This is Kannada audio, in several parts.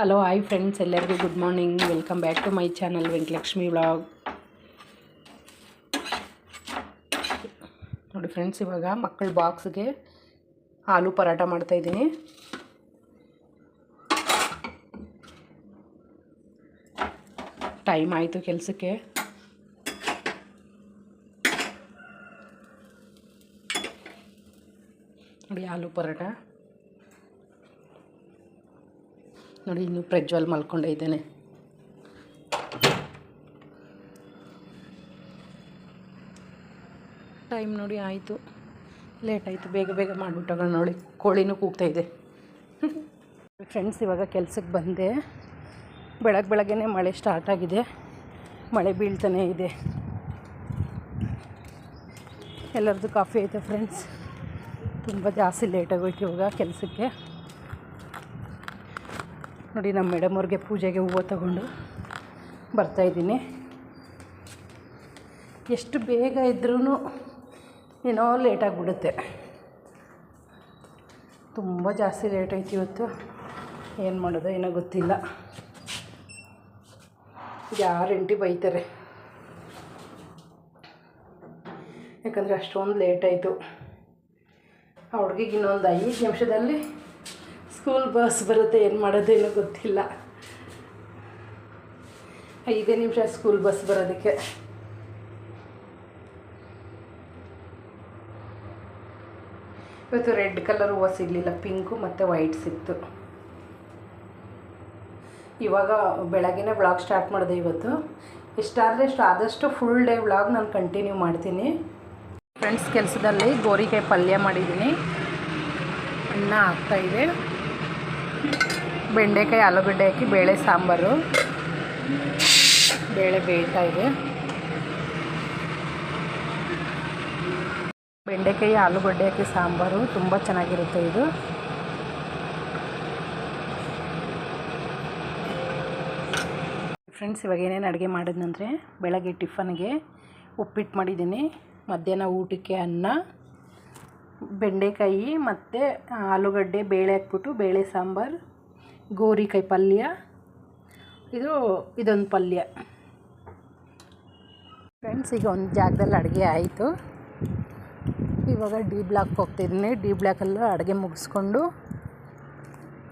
ಹಲೋ ಹಾಯ್ ಫ್ರೆಂಡ್ಸ್ ಎಲ್ಲರಿಗೂ good morning welcome back to my channel Venkatalakshmi vlog ನೋಡಿ ಫ್ರೆಂಡ್ಸ್ ಇವಾಗ ಮಕ್ಕಳ ಬಾಕ್ಸ್ಗೆ ಆಲೂ ಪರಾಟ ಮಾಡ್ತಾಯಿದ್ದೀನಿ ಟೈಮ್ ಆಯಿತು ಕೆಲಸಕ್ಕೆ. ನೋಡಿ ಆಲೂ ಪರೋಟ ನೋಡಿ, ಇನ್ನು ಪ್ರಜ್ವಲ್ ಮಲ್ಕೊಂಡೇ ಇದ್ದೇನೆ. ಟೈಮ್ ನೋಡಿ ಆಯಿತು. ಲೇಟ್ ಆಯಿತು. ಬೇಗ ಬೇಗ ಮಾಡಿಬಿಟ್ಟಾಗ ನೋಡಿ. ಕೋಳಿನೂ ಕೂಗ್ತಾ ಇದೆ. ಫ್ರೆಂಡ್ಸ್ ಇವಾಗ ಕೆಲಸಕ್ಕೆ ಬಂದೆ. ಬೆಳಗ್ಗೆ ಬೆಳಗ್ಗೆನೇ ಮಳೆ ಸ್ಟಾರ್ಟ್ ಆಗಿದೆ. ಮಳೆ ಬೀಳ್ತಾನೇ ಇದೆ. ಎಲ್ಲರದ್ದು ಕಾಫಿ ಆಯಿತು ಫ್ರೆಂಡ್ಸ್ ತುಂಬ ಜಾಸ್ತಿ ಲೇಟಾಗೋಯ್ತು ಇವಾಗ ಕೆಲಸಕ್ಕೆ. ನೋಡಿ ನಮ್ಮ ಮೇಡಮ್ ಅವ್ರಿಗೆ ಪೂಜೆಗೆ ಹೂವು ತಗೊಂಡು ಬರ್ತಾಯಿದ್ದೀನಿ ಎಷ್ಟು ಬೇಗ ಇದ್ರೂ ಏನೋ ಲೇಟಾಗಿಬಿಡುತ್ತೆ ತುಂಬ ಜಾಸ್ತಿ ಲೇಟ್ ಆಯ್ತು ಇವತ್ತು. ಏನು ಮಾಡೋದು ಏನೋ ಗೊತ್ತಿಲ್ಲ. ಗ್ಯಾರಂಟಿ ಬೈತಾರೆ? ಯಾಕಂದರೆ ಅಷ್ಟೊಂದು ಲೇಟ್ ಆಯಿತು. ಆ ಹುಡುಗಿಗೆ ಇನ್ನೊಂದು ಐದು ನಿಮಿಷದಲ್ಲಿ ಸ್ಕೂಲ್ ಬಸ್ ಬರುತ್ತೆ, ಏನು ಮಾಡೋದೇನೋ ಗೊತ್ತಿಲ್ಲ. ಐದೇ ನಿಮಿಷ ಸ್ಕೂಲ್ ಬಸ್ ಬರೋದಕ್ಕೆ. ಇವತ್ತು ರೆಡ್ ಕಲರ್ ಹೂವು ಸಿಗಲಿಲ್ಲ, ಪಿಂಕು ಮತ್ತು ವೈಟ್ ಸಿಕ್ತು. ಇವಾಗ ಬೆಳಗ್ಗೆನೇ ವ್ಲಾಗ್ ಸ್ಟಾರ್ಟ್ ಮಾಡಿದೆ ಇವತ್ತು. ಎಷ್ಟಾದರೆ ಎಷ್ಟು ಆದಷ್ಟು ಫುಲ್ ಡೇ ವ್ಲಾಗ್ ನಾನು ಕಂಟಿನ್ಯೂ ಮಾಡ್ತೀನಿ. ಫ್ರೆಂಡ್ಸ್ ಕೆಲಸದಲ್ಲಿ ಗೋರಿಕಾಯಿ ಪಲ್ಯ ಮಾಡಿದ್ದೀನಿ. ಅನ್ನ ಆಗ್ತಾಯಿದೆ ಬೆಂಡೆಕಾಯಿ ಆಲೂಗಡ್ಡೆ ಹಾಕಿ ಬೇಳೆ, ಸಾಂಬಾರು. ಬೇಳೆ ಬೇಯ್ತಾ ಇದೆ. ಬೆಂಡೆಕಾಯಿ ಆಲೂಗಡ್ಡೆ ಹಾಕಿ ಸಾಂಬಾರು ತುಂಬ ಚೆನ್ನಾಗಿರುತ್ತೆ ಇದು. ಫ್ರೆಂಡ್ಸ್, ಇವಾಗ ಏನೇನು ಅಡುಗೆ ಮಾಡಿದ್ನಂದರೆ, ಬೆಳಗ್ಗೆ ಟಿಫನ್ಗೆ ಉಪ್ಪಿಟ್ಟು ಮಾಡಿದ್ದೀನಿ. ಮಧ್ಯಾಹ್ನ ಊಟಕ್ಕೆ ಅನ್ನ ಬೆಂಡೆಕಾಯಿ ಮತ್ತು ಆಲೂಗಡ್ಡೆ, ಬೇಳೆ ಹಾಕ್ಬಿಟ್ಟು ಬೇಳೆ ಸಾಂಬಾರು ಗೋರಿಕಾಯಿ ಪಲ್ಯ. ಇದು ಇದೊಂದು ಪಲ್ಯ. ಫ್ರೆಂಡ್ಸ್ ಈಗ ಒಂದು ಜಾಗದಲ್ಲಿ ಅಡುಗೆ ಆಯಿತು. ಇವಾಗ ಡಿ ಬ್ಲಾಕ್ ಹೋಗ್ತಿದ್ದೀನಿ ಡಿ ಬ್ಲಾಕಲ್ಲೂ ಅಡುಗೆ ಮುಗಿಸ್ಕೊಂಡು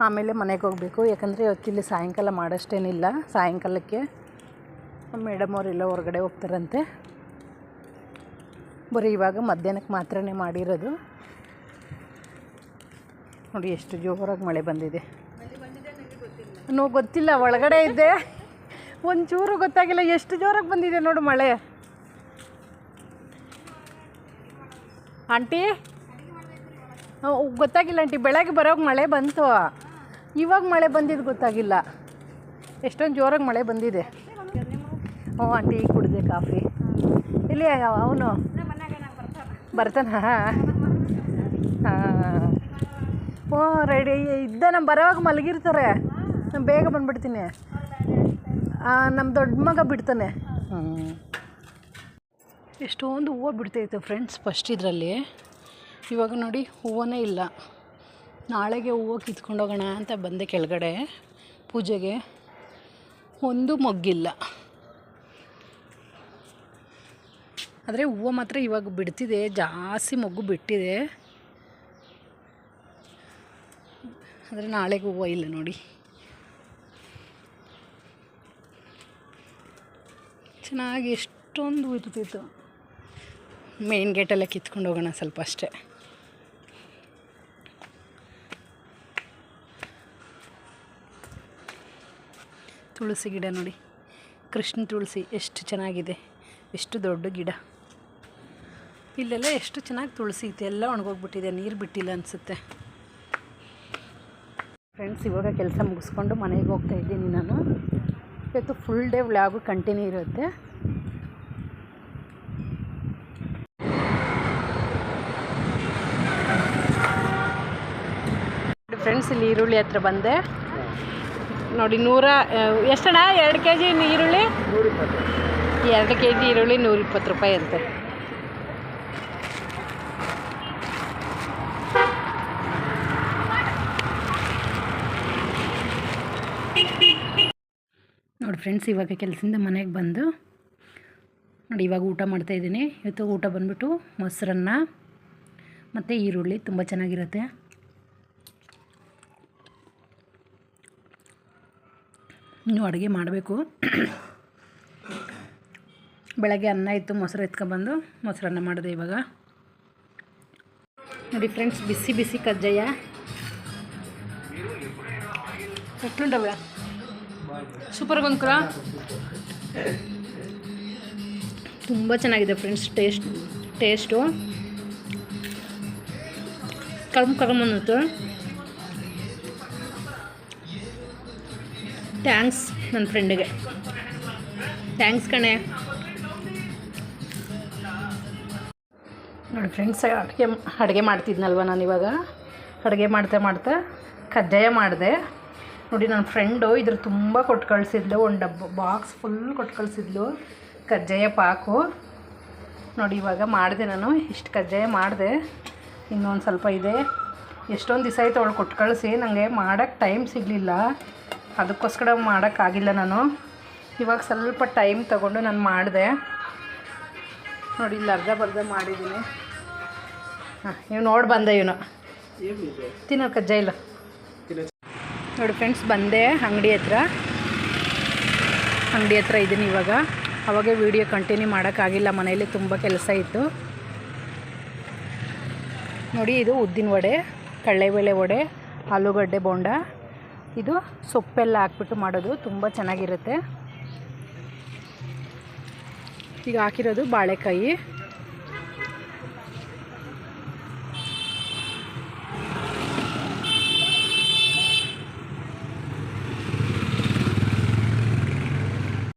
ಆಮೇಲೆ ಮನೆಗೆ ಹೋಗಬೇಕು. ಯಾಕಂದರೆ ಇವತ್ತಿಲ್ಲಿ ಸಾಯಂಕಾಲ ಮಾಡೋಷ್ಟೇನಿಲ್ಲ. ಸಾಯಂಕಾಲಕ್ಕೆ ಮೇಡಮ್ ಅವರೆಲ್ಲ ಹೊರಗಡೆ ಹೋಗ್ತಾರಂತೆ. ಬರೀ ಇವಾಗ ಮಧ್ಯಾಹ್ನಕ್ಕೆ ಮಾತ್ರನೇ ಮಾಡಿರೋದು. ನೋಡಿ ಎಷ್ಟು ಜೋರಾಗಿ ಮಳೆ ಬಂದಿದೆ. ನೋ ಗೊತ್ತಿಲ್ಲ ಒಳಗಡೆ ಇದ್ದೆ ಒಂಚೂರು ಗೊತ್ತಾಗಿಲ್ಲ ಎಷ್ಟು ಜೋರಾಗಿ ಬಂದಿದೆ ನೋಡು ಮಳೆ. ಆಂಟಿ? ಗೊತ್ತಾಗಿಲ್ಲ ಆಂಟಿ ಬೆಳಗ್ಗೆ ಬರೋಕ್ಕೆ ಮಳೆ ಬಂತು. ಇವಾಗ ಮಳೆ ಬಂದಿದ್ದು ಗೊತ್ತಾಗಿಲ್ಲ. ಎಷ್ಟೊಂದು ಜೋರಾಗಿ ಮಳೆ ಬಂದಿದೆ. ಹ್ಞೂ ಆಂಟಿ ಈಗ ಕುಡಿದೆ ಕಾಫಿ. ಇಲ್ಲಿ ಅವನು ಬರ್ತಾನ? ಹಾಂ. ಹ್ಞೂ ರೆಡಿ ಇದ್ದ ನಮ್ಮ ಬರೋವಾಗ ಮಲಗಿರ್ತಾರೆ. ನಾನು ಬೇಗ ಬಂದ್ಬಿಡ್ತೀನಿ. ನಮ್ಮ ದೊಡ್ಡ ಮಗ ಬಿಡ್ತಾನೆ. ಹ್ಞೂ ಎಷ್ಟೊಂದು ಹೂವು ಬಿಡ್ತೈತೆ ಫ್ರೆಂಡ್ಸ್ ಫಸ್ಟ್ ಇದರಲ್ಲಿ. ಇವಾಗ ನೋಡಿ ಹೂವನೇ ಇಲ್ಲ. ನಾಳೆಗೆ ಹೂವು ಕಿತ್ಕೊಂಡೋಗೋಣ ಅಂತ ಬಂದೆ ಕೆಳಗಡೆ ಪೂಜೆಗೆ. ಒಂದು ಮೊಗ್ಗಿಲ್ಲ. ಆದರೆ ಹೂವು ಮಾತ್ರ ಇವಾಗ ಬಿಡ್ತಿದೆ. ಜಾಸ್ತಿ ಮೊಗ್ಗು ಬಿಟ್ಟಿದೆ. ಆದರೆ ನಾಳೆಗೆ ಹೂವು ಇಲ್ಲ ನೋಡಿ. ಚೆನ್ನಾಗಿ ಎಷ್ಟೊಂದು ಇರ್ತಿತ್ತು ಮೇನ್ ಗೇಟಲ್ಲೇ ಕಿತ್ಕೊಂಡು ಹೋಗೋಣ ಸ್ವಲ್ಪ ಅಷ್ಟೇ. ತುಳಸಿ ಗಿಡ ನೋಡಿ. ಕೃಷ್ಣ ತುಳಸಿ ಎಷ್ಟು ಚೆನ್ನಾಗಿದೆ. ಎಷ್ಟು ದೊಡ್ಡ ಗಿಡ. ಇಲ್ಲೆಲ್ಲ ಎಷ್ಟು ಚೆನ್ನಾಗಿ ತುಳಸಿ ಇತ್ತು ಎಲ್ಲ ಒಣಗೋಗ್ಬಿಟ್ಟಿದೆ. ನೀರು ಬಿಟ್ಟಿಲ್ಲ ಅನಿಸುತ್ತೆ. ಫ್ರೆಂಡ್ಸ್ ಇವಾಗ ಕೆಲಸ ಮುಗಿಸ್ಕೊಂಡು ಮನೆಗೆ ಹೋಗ್ತಾ ಇದ್ದೀನಿ ನಾನು. ಇವತ್ತು ಫುಲ್ ಡೇ ವ್ಲಾಗು ಕಂಟಿನ್ಯೂ ಇರುತ್ತೆ. ಫ್ರೆಂಡ್ಸ್ ಇಲ್ಲಿ ಈರುಳ್ಳಿ ಹತ್ರ ಬಂದೆ. ನೋಡಿ ನೂರ ಎಷ್ಟಣ್ಣ? ಎರಡು ಕೆ ಜಿ ಈರುಳ್ಳಿ ಎರಡು ಕೆ ಜಿ ಈರುಳ್ಳಿ ನೂರಿಪ್ಪತ್ತು ರೂಪಾಯಿ ಅಂತೆ. ನೋಡಿ ಫ್ರೆಂಡ್ಸ್ ಇವಾಗ ಕೆಲಸದಿಂದ ಮನೆಗೆ ಬಂದು ನೋಡಿ ಇವಾಗ ಊಟ ಮಾಡ್ತಾಯಿದ್ದೀನಿ ಇವತ್ತು ಊಟ ಬಂದುಬಿಟ್ಟು ಮೊಸರನ್ನ ಮತ್ತು ಈರುಳ್ಳಿ ತುಂಬ ಚೆನ್ನಾಗಿರುತ್ತೆ. ಇನ್ನು ಅಡುಗೆ ಮಾಡಬೇಕು. ಬೆಳಗ್ಗೆ ಅನ್ನ ಇತ್ತು, ಮೊಸರು ಎತ್ಕೊಬಂದು ಮೊಸರನ್ನ ಮಾಡಿದೆ ಇವಾಗ. ನೋಡಿ ಫ್ರೆಂಡ್ಸ್ ಬಿಸಿ ಬಿಸಿ ಕಜ್ಜಾಯ. ಎಷ್ಟುಂಟವ ಸೂಪರ್ ಗೊಂಕರ ತುಂಬ ಚೆನ್ನಾಗಿದೆ ಫ್ರೆಂಡ್ಸ್ ಟೇಸ್ಟ್, ಟೇಸ್ಟು. ಕರ್ಮ್ ಕರ್ಮ್ ಅನ್ನಿತ್ತು. ಥ್ಯಾಂಕ್ಸ್ ನನ್ನ ಫ್ರೆಂಡಿಗೆ. ಥ್ಯಾಂಕ್ಸ್ ಕಣೆ. ನೋಡಿ ಫ್ರೆಂಡ್ಸ್, ಅಡುಗೆ ಅಡುಗೆ ಮಾಡ್ತಿದ್ನಲ್ವ ನಾನು ಇವಾಗ ಅಡುಗೆ ಮಾಡ್ತಾ ಮಾಡ್ತಾ ಕಜ್ಜಾಯ ಮಾಡಿದೆ. ನೋಡಿ ನನ್ನ ಫ್ರೆಂಡು ಇದ್ರ ತುಂಬ ಕೊಟ್ಟು ಕಳಿಸಿದ್ಲು. ಒಂದು ಡಬ್ಬ ಬಾಕ್ಸ್ ಫುಲ್ ಕೊಟ್ಟು ಕಳಿಸಿದ್ಲು. ಕಜ್ಜಾಯ ಪಾಕು. ನೋಡಿ ಇವಾಗ ಮಾಡಿದೆ ನಾನು. ಇಷ್ಟು ಕಜ್ಜಾಯ ಮಾಡಿದೆ. ಇನ್ನೊಂದು ಸ್ವಲ್ಪ ಇದೆ. ಎಷ್ಟೊಂದು ದಿವಸ ಆಯಿತು ಅವಳು ಕೊಟ್ಟು ಕಳಿಸಿ. ನನಗೆ ಮಾಡೋಕ್ಕೆ ಟೈಮ್ ಸಿಗಲಿಲ್ಲ. ಅದಕ್ಕೋಸ್ಕರ ಮಾಡೋಕ್ಕಾಗಿಲ್ಲ ನಾನು. ಇವಾಗ ಸ್ವಲ್ಪ ಟೈಮ್ ತಗೊಂಡು ನಾನು ಮಾಡಿದೆ. ನೋಡಿ ಇಲ್ಲಿ ಅರ್ಧ ಬರ್ಧ ಮಾಡಿದ್ದೀನಿ. ಹಾಂ ಇವ್ ನೋಡಿ ಬಂದೆ ಇವನು. ತಿನ್ನೋ ಕಜ್ಜಾಯ ಇಲ್ಲ. ನೋಡಿ ಫ್ರೆಂಡ್ಸ್, ಬಂದೆ ಅಂಗಡಿ ಹತ್ರ. ಅಂಗಡಿ ಹತ್ರ ಇದ್ದೀನಿ ಇವಾಗ. ಅವಾಗೆ ವಿಡಿಯೋ ಕಂಟಿನ್ಯೂ ಮಾಡೋಕ್ಕಾಗಿಲ್ಲ, ಮನೆಯಲ್ಲಿ ತುಂಬ ಕೆಲಸ ಇತ್ತು. ನೋಡಿ, ಇದು ಉದ್ದಿನ ವಡೆ, ಕಡಲೆಬೇಳೆ ವಡೆ, ಆಲೂಗಡ್ಡೆ ಬೋಂಡ. ಇದು ಸೊಪ್ಪೆಲ್ಲ ಹಾಕ್ಬಿಟ್ಟು ಮಾಡೋದು ತುಂಬ ಚೆನ್ನಾಗಿರುತ್ತೆ. ಈಗ ಹಾಕಿರೋದು ಬಾಳೆಕಾಯಿ.